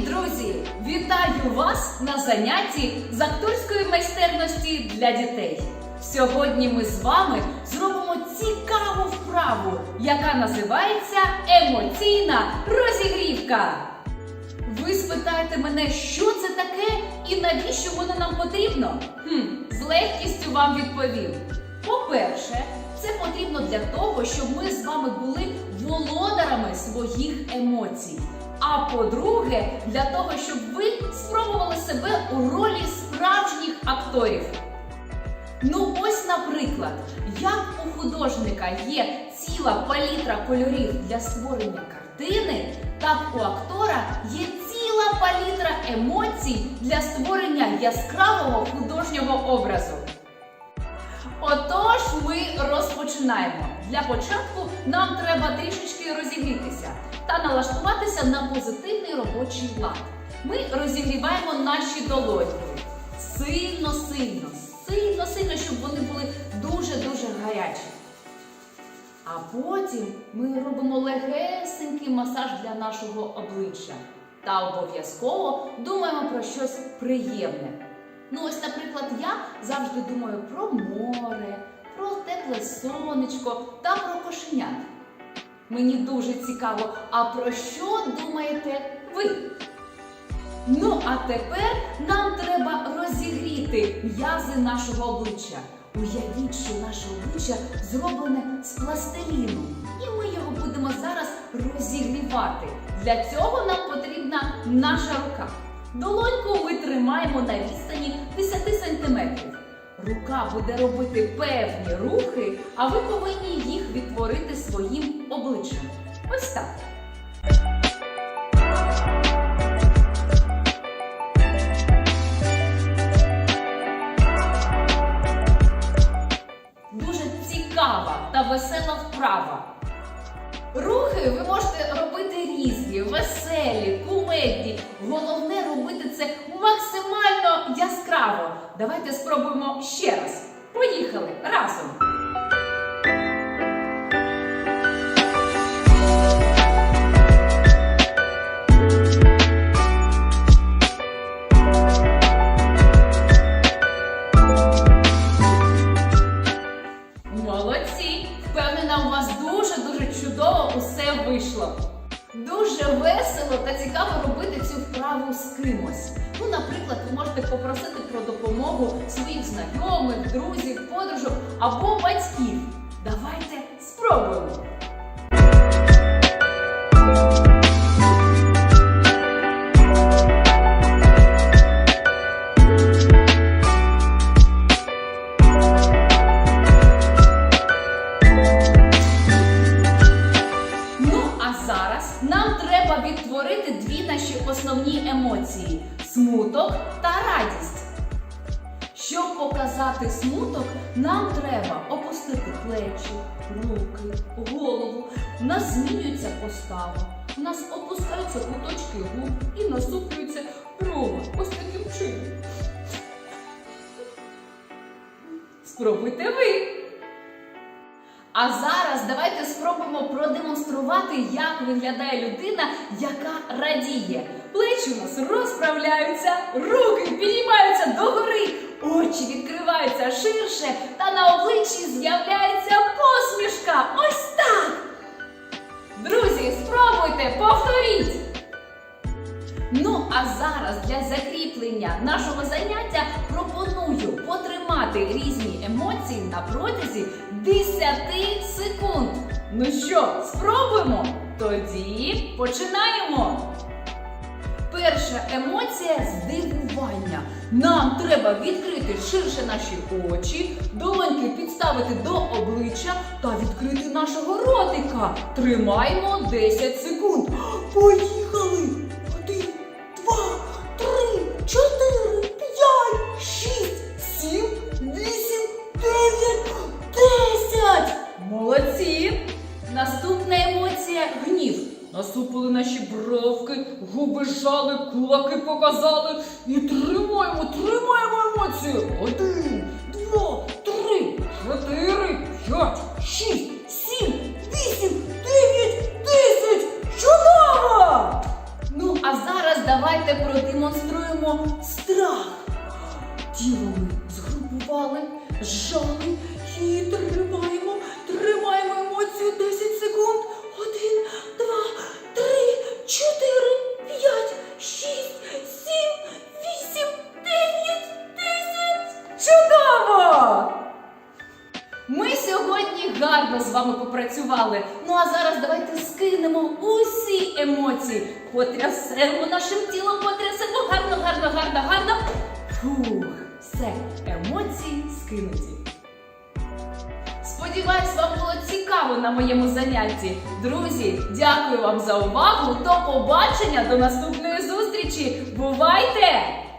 друзі! Вітаю вас на занятті з акторської майстерності для дітей. Сьогодні ми з вами зробимо цікаву вправу, яка називається емоційна розігрівка. Ви спитаєте мене, що це таке і навіщо воно нам потрібно? Хм, з легкістю вам відповім. По-перше, це потрібно для того, щоб ми з вами були володарами своїх емоцій. А по-друге, для того, щоб ви спробували себе у ролі справжніх акторів. Ну, ось, наприклад, як у художника є ціла палітра кольорів для створення картини, так у актора є ціла палітра емоцій для створення яскравого художнього образу. Ми розпочинаємо. Для початку нам треба трішечки розігрітися та налаштуватися на позитивний робочий лад. Ми розігріваємо наші долоньки сильно, сильно, сильно, сильно, щоб вони були дуже-дуже гарячі. А потім ми робимо легесенький масаж для нашого обличчя та обов'язково думаємо про щось приємне. Ну, ось, наприклад, я завжди думаю про море, про тепле сонечко та про кошенят. Мені дуже цікаво, а про що думаєте ви? Ну, а тепер нам треба розігріти м'язи нашого обличчя. Уявіть, що наше обличчя зроблене з пластиліну, і ми його будемо зараз розігрівати. Для цього нам потрібна наша рука. Долоньку ми тримаємо на відстані 10 см. Рука буде робити певні рухи, а ви повинні їх відтворити своїм обличчям. Ось так. Дуже цікава та весела вправа. Рухи ви можете робити різні, веселі, кумедні. Головне робити це максимально. Давайте спробуємо ще раз. Поїхали разом. Молодці! Впевнена, у вас дуже-дуже чудово усе вийшло. Дуже весело та цікаво робити цю вправу з кимось. Ну, наприклад, ви можете попросити про допомогу своїх знайомих, друзів, подружок або батьків. Давайте спробуємо. Треба відтворити дві наші основні емоції смуток та радість. Щоб показати смуток, нам треба опустити плечі, руки, голову. У нас змінюється постава. У нас опускаються куточки губ і насуплюються брови. Ось таким чином. Спробуйте ви. А зараз давайте спробуємо продемонструвати, як виглядає людина, яка радіє. Плечі у нас розправляються, руки підіймаються догори, очі відкриваються ширше, та на обличчі з'являється посмішка. Ось так. Друзі, спробуйте, повторіть. Ну, а зараз для закріплення нашого заняття пропоную потримати різні емоції на протязі 10 секунд. Ну що, спробуємо? Тоді починаємо. Перша емоція здивування. Нам треба відкрити ширше наші очі, долоньки підставити до обличчя та відкрити нашого ротика. Тримаємо 10 секунд. Поїхали! насупили наші бровки, губи жали, кулаки показали і тримаємо, тримаємо емоцію. Один, два, три, чотири, п'ять, шість, сім, вісім, дев'ять, десять. Чудово! Ну, а зараз давайте продемонструємо страх. Тіло ми згрупували, жали і тримаємо, тримаємо емоцію 10 секунд. Один, два. Вами попрацювали. Ну а зараз давайте скинемо усі емоції. Потрясемо нашим тілом, потрясемо гарно, гарно, гарно, гарно. Фух, все, емоції скинуті. Сподіваюсь, вам було цікаво на моєму занятті. Друзі, дякую вам за увагу. До побачення, до наступної зустрічі. Бувайте!